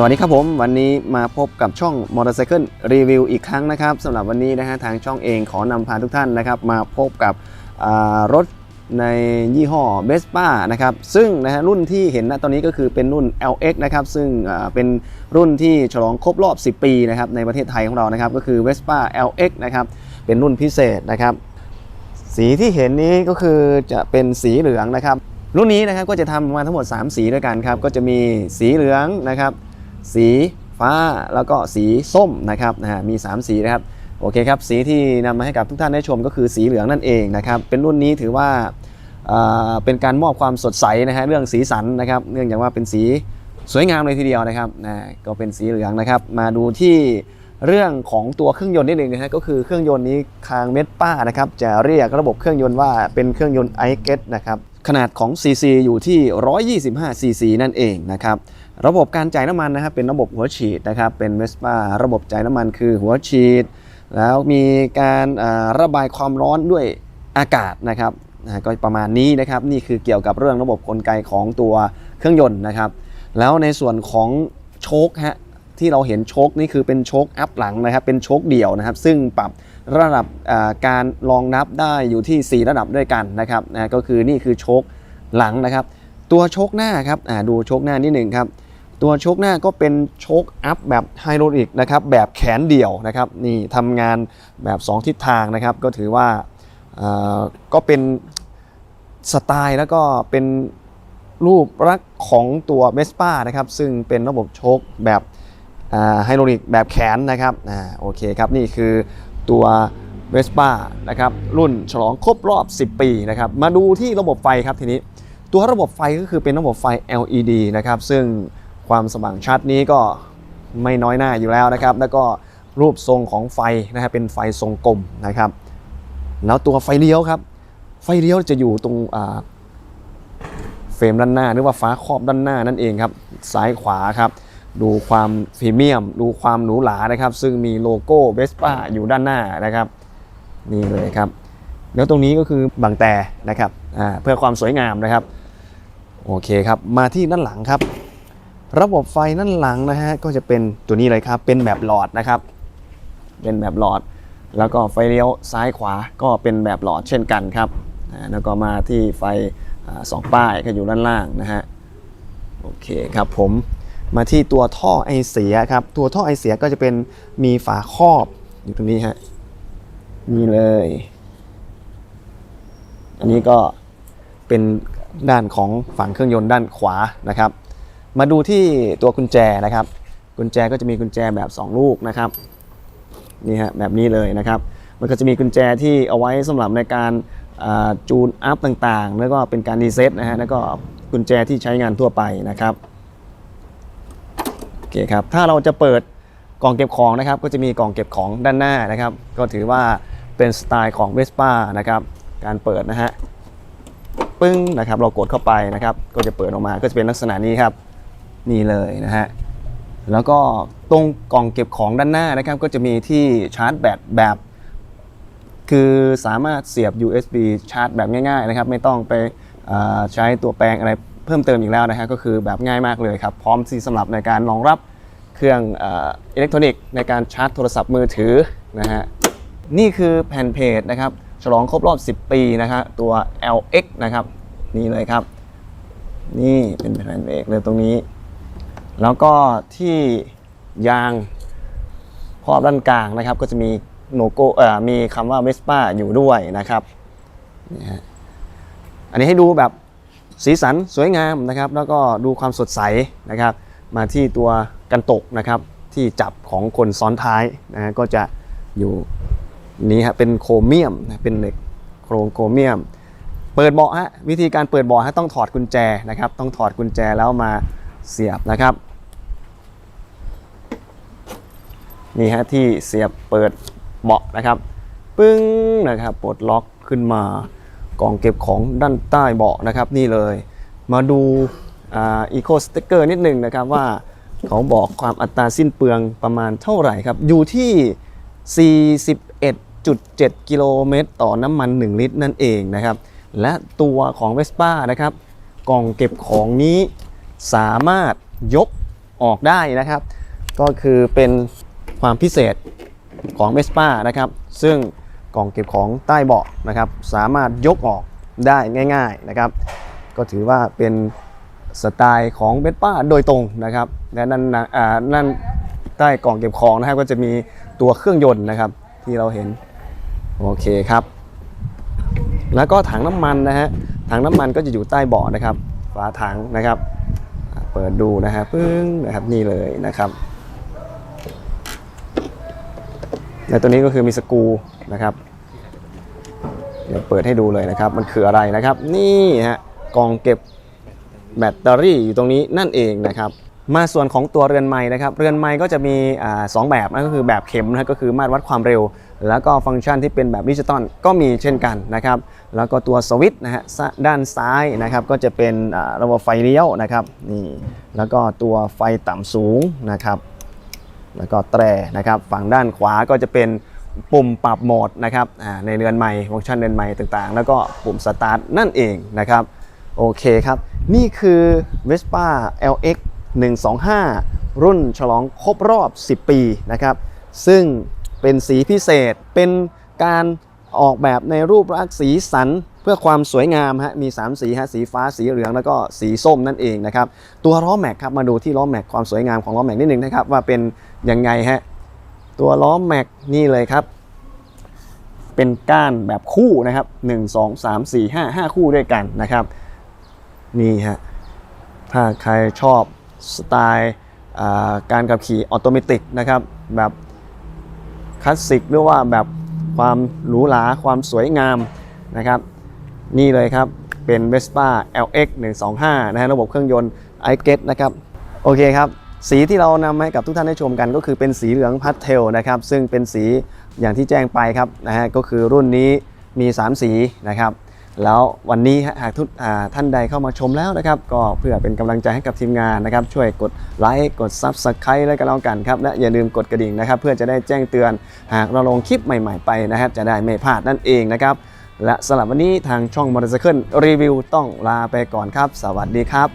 สวัสดีครับผม วันนี้มาพบกับช่อง Motorcycle Review อีกครั้งนะครับสำหรับวันนี้นะฮะทางช่องเองขอนำพาทุกท่านนะครับมาพบกับรถในยี่ห้อ Vespa นะครับซึ่งนะฮะรุ่นที่เห็นณตอนนี้ก็คือเป็นรุ่น LX นะครับซึ่งเป็นรุ่นที่ฉลองครบรอบ 10 ปีนะครับในประเทศไทยของเรานะครับก็คือ Vespa LX นะครับเป็นรุ่นพิเศษนะครับสีที่เห็นนี้ก็คือจะเป็นสีเหลืองนะครับรุ่นนี้นะครับก็จะทำมาทั้งหมด 3 สีด้วยกันครับก็จะมีสีเหลืองนะครับ สีฟ้าแล้วก็สีส้มนะครับนะฮะมี 3 สีนะครับโอเคครับสีที่นำมาให้กับทุกท่านได้ชมก็คือสีเหลืองนั่นเองนะครับเป็นรุ่นนี้ถือว่าเป็นการมอบความสดใสนะฮะเรื่องสีสันนะครับเนื่องจากว่าเป็นสีสวยงามเลยทีเดียวนะครับนะก็เป็นสีเหลืองนะครับมาดูที่เรื่องของตัวเครื่องยนต์นิดนึงนะฮะก็คือเครื่องยนต์นี้คางเมดป้านะครับจะเรียกระบบเครื่องยนต์ว่าเป็นเครื่องยนต์ไอเกตนะครับขนาดของ CC อยู่ที่ 125 cc นั่นเองนะครับ ระบบการจ่ายน้ำมันนะครับเป็นระบบหัวฉีดนะครับเป็นเวสป้าระบบจ่ายน้ำมันคือหัวฉีด แล้วมีการระบายความร้อนด้วยอากาศนะครับก็ประมาณนี้นะครับนี่คือเกี่ยวกับเรื่องระบบกลไกของตัวเครื่องยนต์นะครับ แล้วในส่วนของโชคฮะที่เราเห็นโชคนี่คือเป็นโชคอัพหลังนะครับ เป็นโชคเดี่ยวนะครับ ซึ่งปรับระดับการรองนับได้อยู่ที่ 4 ระดับด้วยกันนะครับนะก็คือนี่คือโชคหลังนะครับ ตัวโชคหน้าครับดูโชคหน้านิดหนึ่งครับ ตัวโชคหน้าก็เป็นโชคอัพแบบไฮโดรลิกนะครับแบบแขนเดี่ยวนะครับนี่ทำงานแบบ 2 ทิศทางนะครับ ก็ถือว่าก็เป็นสไตล์แล้วก็เป็นรูปลักษณ์ของตัวเ e สป้านะครับ ซึ่งเป็นระบบโชคแบบไฮโดรลิกแบบแขนนะครับอโอเคครับนี่คือตัวเ e สป้านะครับรุ่นฉลองครบรอบ 10 ปีนะครับมาดูที่ระบบไฟครับทีนี้ ตัวระบบไฟก็คือเป็นระบบไฟ LED นะครับซึ่ง ความสว่างชัดนี้ก็ไม่น้อยหน้าอยู่แล้วนะครับ แล้วก็รูปทรงของไฟนะครับเป็นไฟทรงกลมนะครับ แล้วตัวไฟเลี้ยวครับ ไฟเลี้ยวจะอยู่ตรงเฟรมด้านหน้า หรือว่าฟ้าครอบด้านหน้านั่นเองครับ ซ้ายขวาครับ ดูความพรีเมียม ดูความหรูหรานะครับ ซึ่งมีโลโก้เวสป้าอยู่ด้านหน้านะครับ นี่เลยครับ แล้วตรงนี้ก็คือบางแต่นะครับเพื่อความสวยงามนะครับ โอเคครับ มาที่ด้านหลังครับ ระบบไฟด้านหลังนะฮะก็จะเป็นตัวนี้เลยครับเป็นแบบหลอดนะครับ เป็นแบบหลอด แล้วก็ไฟเลี้ยวซ้ายขวาก็เป็นแบบหลอดเช่นกันครับแล้วก็มาที่ไฟสองป้ายก็อยู่ด้านล่างนะฮะโอเคครับผมมาที่ตัวท่อไอเสียครับตัวท่อไอเสียก็จะเป็นมีฝาครอบอยู่ตรงนี้ฮะนี่เลย อันนี้ก็เป็นด้านของฝั่งเครื่องยนต์ด้านขวานะครับ มาดูที่ตัวกุญแจนะครับ กุญแจก็จะมีกุญแจแบบ 2 ลูกนะครับนี่ฮะแบบนี้เลยนะครับ มันก็จะมีกุญแจที่เอาไว้สำหรับในการจูนอัพต่างๆ แล้วก็เป็นการรีเซ็ตนะฮะแล้วก็กุญแจที่ใช้งานทั่วไปนะครับโอเคครับถ้าเราจะเปิดกล่องเก็บของนะครับ ก็จะมีกล่องเก็บของด้านหน้านะครับ ก็ถือว่าเป็นสไตล์ของ Vespa นะครับการเปิดนะฮะปึ้งนะครับเรากดเข้าไปนะครับ ก็จะเปิดออกมาก็จะเป็นลักษณะนี้ครับ นี่เลยนะฮะแล้วก็ตรงกล่องเก็บของด้านหน้านะครับ ก็จะมีที่ชาร์จแบตแบบ คือสามารถเสียบ USB ชาร์จแบบง่ายๆนะครับ ไม่ต้องไปใช้ตัวแปลงอะไรเพิ่มเติมอีกแล้วนะฮะก็คือแบบง่ายมากเลยครับ พร้อมที่สำหรับในการรองรับเครื่องอิเล็กทรอนิกส์ในการชาร์จโทรศัพท์มือถือนะฮะนี่คือแผ่นเพจนะครับ ฉลองครบรอบ 10 ปีนะครับตัว LX นะครับ นี่เลยครับ นี่เป็นแผ่นเพจเลยตรงนี้ แล้วก็ที่ยางครอบด้านกลางนะครับ ก็จะมีโลโก้เอ่อมีคำว่า Vespa อยู่ด้วยนะครับนี่ฮะอันนี้ให้ดูแบบสีสันสวยงามนะครับ แล้วก็ดูความสดใสนะครับ มาที่ตัวกันตกนะครับที่จับของคนซ้อนท้ายนะฮะก็จะอยู่นี้ฮะเป็นโครเมียมนะเป็นเหล็กโครงโครเมียม เปิดเบาะฮะวิธีการเปิดเบาะฮะต้องถอดกุญแจนะครับ ต้องถอดกุญแจแล้วมาเสียบนะครับ นี่ฮะที่เสียบเปิดเบาะนะครับ ปึ้งนะครับปลดล็อกขึ้นมากล่องเก็บของด้านใต้เบาะนะครับ นี่เลย มาดูอีโคสติกเกอร์นิดหนึ่งนะครับว่าเขาบอกความอัตราสิ้นเปลืองประมาณเท่าไหร่ครับ อยู่ที่ 41.7 กิโลเมตรต่อน้ำมัน 1 ลิตรนั่นเองนะครับ และตัวของ Vespa นะครับ กล่องเก็บของนี้สามารถยกออกได้นะครับ ก็คือเป็น ความพิเศษของเวสป้านะครับ ซึ่งกล่องเก็บของใต้เบาะนะครับ สามารถยกออกได้ง่ายๆนะครับ ก็ถือว่าเป็นสไตล์ของเวสป้าโดยตรงนะครับ และนั่นนั่นใต้กล่องเก็บของนะครับก็จะมีตัวเครื่องยนต์นะครับที่เราเห็น โอเคครับ แล้วก็ถังน้ำมันนะฮะถังน้ำมันก็จะอยู่ใต้เบาะนะครับฝาถังนะครับ เปิดดูนะฮะปึ้งนะครับนี่เลยนะครับ และตัวนี้ก็คือมีสกูนะครับ เดี๋ยวเปิดให้ดูเลยนะครับ มันคืออะไรนะครับ นี่ฮะกล่องเก็บแบตเตอรี่อยู่ตรงนี้นั่นเองนะครับ มาส่วนของตัวเรือนไม้นะครับ เรือนไม้ก็จะมีสองแบบนั่นก็คือแบบเข็มนะก็คือมาตรวัดความเร็ว แล้วก็ฟังก์ชันที่เป็นแบบดิจิตอลก็มีเช่นกันนะครับ แล้วก็ตัวสวิตช์นะฮะด้านซ้ายนะครับ ก็จะเป็นระบบไฟเลี้ยวนะครับนี่แล้วก็ตัวไฟต่ำสูงนะครับ แล้วก็แตรนะครับฝั่งด้านขวาก็จะเป็นปุ่มปรับโหมดนะครับในเรือนใหม่ฟังก์ชันเรือนใหม่ต่างๆ แล้วก็ปุ่มสตาร์ทนั่นเองนะครับโอเคครับ นี่คือ Vespa LX 125 รุ่นฉลองครบรอบ 10 ปีนะครับ ซึ่งเป็นสีพิเศษเป็นการ ออกแบบในรูปลักษณ์สีสันเพื่อความสวยงามฮะมี 3 สีฮะสีฟ้าสีเหลืองแล้วก็สีส้มนั่นเองนะครับตัวล้อแม็กครับมาดูที่ล้อแม็กความสวยงามของล้อแม็กนิดนึงนะครับว่าเป็นยังไงฮะตัวล้อแม็กนี่เลยครับ เป็นก้านแบบคู่นะครับ 1 2 3 4 5 5 คู่ด้วยกันนะครับนี่ฮะถ้าใครชอบสไตล์การขับขี่ออโตเมติกนะครับแบบคลาสสิกหรือว่าแบบ ความหรูหราความสวยงามนะครับนี่เลยครับเป็น Vespa LX 125นะฮะระบบเครื่องยนต์ i g e t นะครับโอเคครับสีที่เรานำให้กับทุกท่านได้ชมกันก็คือเป็นสีเหลืองพัสเทลนะครับซึ่งเป็นสีอย่างที่แจ้งไปครับนะฮะก็คือรุ่นนี้มี 3 สีนะครับ แล้ววันนี้หากทุกท่านใดเข้ามาชมแล้วนะครับ ก็เพื่อเป็นกำลังใจให้กับทีมงานนะครับ ช่วยกดไลค์กด Subscribe แล้วก็แล้วกันครับและอย่าลืมกดกระดิ่งนะครับ เพื่อจะได้แจ้งเตือนหากเราลงคลิปใหม่ ๆ ไปนะครับ จะได้ไม่พลาดนั่นเองนะครับ และสำหรับวันนี้ทางช่องมอเตอร์ไซค์รีวิวต้องลาไปก่อนครับ สวัสดีครับ